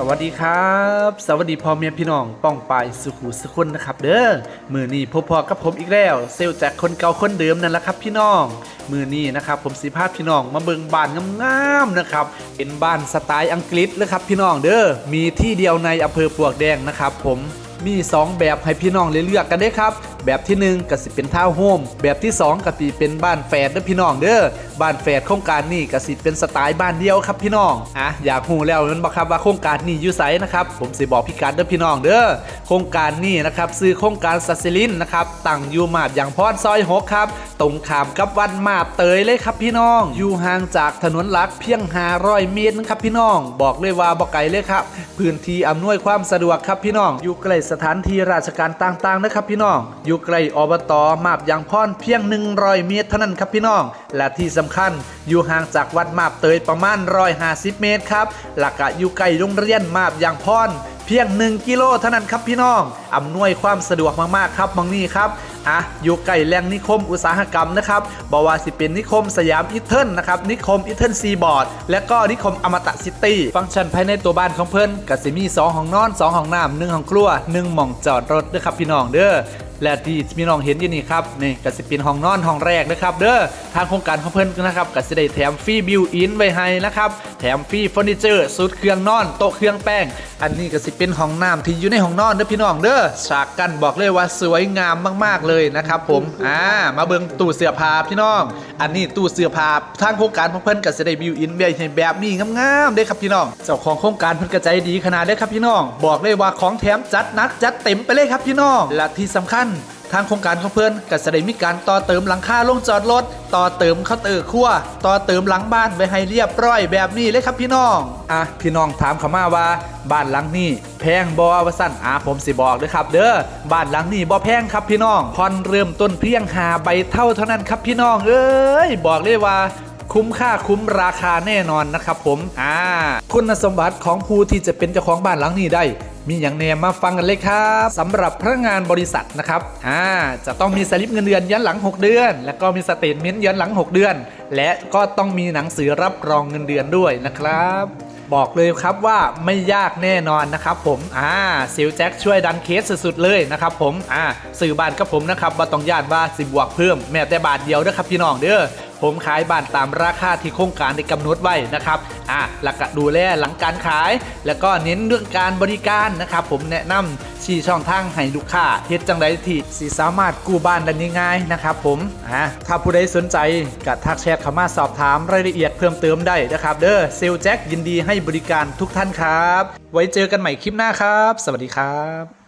สวัสดีครับ สวัสดีพ่อเมียพี่น้องป้องปายสุขุสุคนนะครับเด้อมือนี้พบพอกับผมอีกแล้ว เซลจากคนเก่าคนเดิมนั่นแหละครับพี่น้อง มือนี้นะครับผมสิพาพี่น้องมาเบิงบ้านงามๆนะครับเป็นบ้านสไตล์อังกฤษเลยครับพี่น้องเด้อมีที่เดียวในอำเภอปลวกแดงนะครับผมมี 2 แบบให้พี่น้องเลือกกันได้ครับ แบบที่ 1ก็สิเป็นทาวน์โฮมแบบที่ 2ก็สิเป็นบ้านแฝดเด้อพี่น้องเด้อบ้านแฝดโครงการนี้ก็สิเป็นสไตล์บ้านเดียวครับพี่น้องอะอยากหูแล้วแมันบ่ครับว่าโครงการนี้อยู่ไสนะครับผมสิบอกพี่กัดเด้อพี่น้องเด้อโครงการนี้นะครับซื้อโครงการสัสซิลินนะครับตั้งอยู่มาบอย่างพรซอยหกครับตรงขามกับวันมาบเตยเลยครับพี่น้อง อยู่ห่างจากถนนหลักเพียง500เมตรนะครับพี่น้อง บอกเลยว่าบ่ไกลเลยครับ พื้นที่อำนวยความสะดวกครับพี่น้อง อยู่ใกล้สถานที่ราชการต่างๆนะครับพี่น้องอยูู่่ใกล้อบตมาบยางพรเพียง 100 เมตรเท่านั้นครับพี่น้อง และที่สำคัญอยู่ห่างจากวัดมาบเตยประมาณ 150 เมตรครับหลักะอยู่ใกล้โรงเรียนมาบยางพรเพียง 1 กิโลเท่านั้นครับพี่น้อง อำนวยความสะดวกมากๆครับมองนี่ครับ อะ อยู่ใกล้แหล่งนิคมอุตสาหกรรมนะครับบว่าสิเป็นนิคมสยามอีเทิลนะครับ นิคมอีเทิลซีบอร์ด และก็นิคมอมตะซิตี้ ฟังก์ชันภายในตัวบ้านของเพิ่นก็สิมี 2 ห้องนอน 2 ห้องน้ำหนึ่งห้องครัว 1 หม่องจอดรถด้วยครับพี่น้องเด้อ และที่พี่น้องเห็นอยู่นี่ครับนี่กสิเป็นห้องนอนห้องแรกนะครับเด้อทางโครงการของเพิ่นนะครับก็สิได้แถมฟรีบิวอินไว้ให้นะครับแถมฟรีเฟอร์นิเจอร์สุดเครื่องนอนโต๊ะเครื่องแป้ง อันนี้ก็สิเป็นห้องน้ำที่อยู่ในห้องนอนเด้อพี่น้องเด้อฉากกันบอกเลยว่าสวยงามมากๆเลยนะครับผมอ่ามาเบิ่งตู้เสื้อผ้าพี่น้อง อันนี้ตู้เสื้อผ้าทางโครงการของเพิ่นก็สิได้บิวอินไว้ให้แบบนี้งามๆเด้ครับพี่น้อง เจ้าของโครงการเพิ่นก็ใจดีขนาดเด้ครับพี่น้อง บอกเลยว่าของแถมจัดนักจัดเต็มไปเลยครับพี่น้องและที่สำคัญทางโครงการของเพื่อนก็จะได้มีการต่อเติมหลังคาลงจอดรถ ต่อเติมเคาน์เตอร์ครัว ต่อเติมหลังบ้านไว้ให้เรียบร้อยแบบนี้เลยครับพี่น้อง อะพี่น้องถามเขามาว่า บ้านหลังนี้แพงบอวสั้นอะผมสิบอกเลยครับ เด้อ บ้านหลังนี้บ่แพงครับพี่น้องผ่อนเริ่มต้นเพียงหาใบเท่าเท่านั้นครับพี่น้อง เอ้ยบอกเลยว่าคุ้มค่าคุ้มราคาแน่นอนนะครับผม อ่า คุณสมบัติของผู้ที่จะเป็นเจ้าของบ้านหลังนี้ได้ มีอย่างแนมมาฟังกันเลยครับสำหรับพนักงานบริษัทนะครับอ่าจะต้องมีสลิปเงินเดือนย้อนหลัง 6 เดือน แล้วก็มีสเตทเมนต์ย้อนหลัง 6 เดือน และก็ต้องมีหนังสือรับรองเงินเดือนด้วยนะครับ บอกเลยครับว่าไม่ยากแน่นอนนะครับผมอ่าซิลแจ็คช่วยดันเคสสุดๆเลยนะครับผมอ่าสื่อบ้านกับผมนะครับว่าต้องญาติว่าสิบวกเพิ่มแม้แต่บาทเดียวนะครับพี่น้องเด้อ ผมขายบ้านตามราคาที่โครงการได้กำหนดไว้นะครับอะหลักดูแลหลังการขาย แล้วก็เน้นเรื่องการบริการนะครับผมแนะนำชี้ช่องทางให้ลูกค้าเฮ็ดจังไดที่สิสามารถกู้บ้านได้ง่ายๆนะครับผมอะถ้าผู้ใดสนใจก็ทักแชทเข้ามาสอบถามรายละเอียดเพิ่มเติมได้นะครับเด้อเซลแจ็คยินดีให้บริการทุกท่านครับ ไว้เจอกันใหม่คลิปหน้าครับ สวัสดีครับ